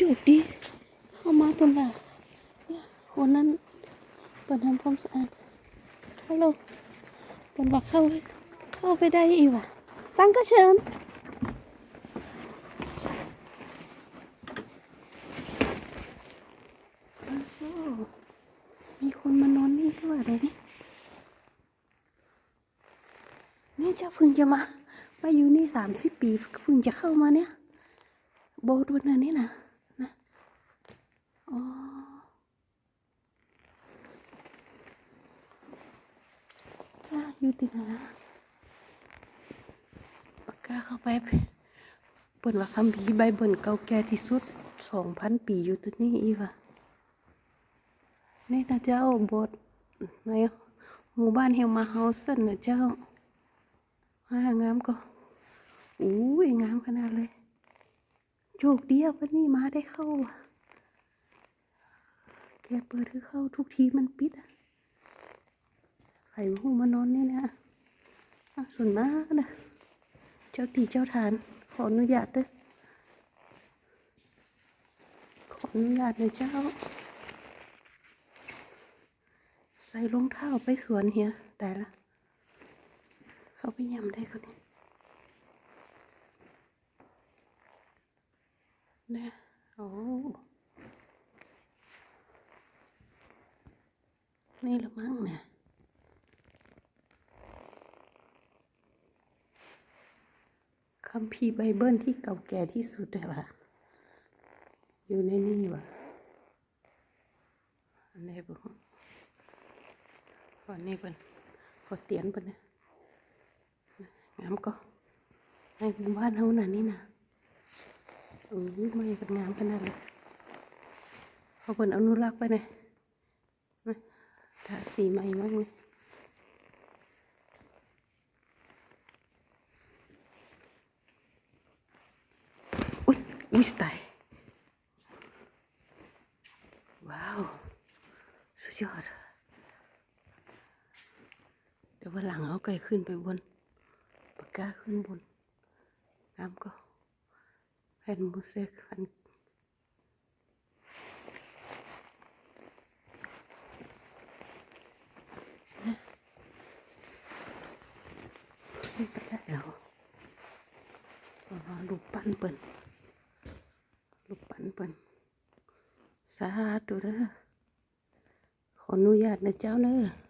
จุกดี เข้ามาตรงหลักเนี่ยคนนั้นเปิดทำความสะอาดฮัลโหลเปิดว่าเข้าเข้าไปได้อีกว่ะ ตั้งก็เชิญมีคนมานอนนี่ด้วยเลยนี่นี่เจ้าพิ่งจะมามาอยู่นี่สามสิบปีพิ่งจะเข้ามาเนี่ย โบสถ์วันนั้นนี่นะ อ๋ออะอยู่ที่ไหนนะปากกาเข้าไปเปิดว่าคำพีร์ไบเบิลเก่าแก่ที่สุดสองพันปีอยู่ที่นี่อีวะนี่นะเจ้าบสถ์ในหมู่บ้านเฮลมาเฮาส์นะเจ้าอ่างามก็อู้ยงามขนาดเลย โชคดีวันนี้มาได้เข้าอะ กเปิดให้เข้าทุกทีมันปิดอะใครหูมานอนนี่นะส่วนมากนะเจ้าตีเจ้าทาน ขออนุญาตด้อขออนุญาตนะเจ้า ใส่รองเท้าไปสวนเฮียแต่ละ เขาไปยำได้คนนี้นะโอ้ นี่ละมั้งเนี่ยคัมภีร์ไบเบิลที่เก่าแก่ที่สุดเลยว่ะ อยู่ในนี่ว่ะอันนี้บุก่อนนี้เป็นขอเตียนเป็นงามก็ในหมู่บ้านเฮาน่ะนี่นะเออไม่เป็นงามขนาดเลยเขาเป็นอนุรักษ์ไปเนี่ย ทาสีใหม่มากเลยอุ้ยอุ้ยตายว้าว สุดยอด เดี๋ยววันหลังเอาไก่ขึ้นไปบนปากกาขึ้นบนน้ำก็แผ่นมูเสกอัน ขึ้นไปแล้วลูกปั้นเปิ่นลูกปั้นเปิ่นสาธุเด้อขออนุญาตนะเจ้าเนอะ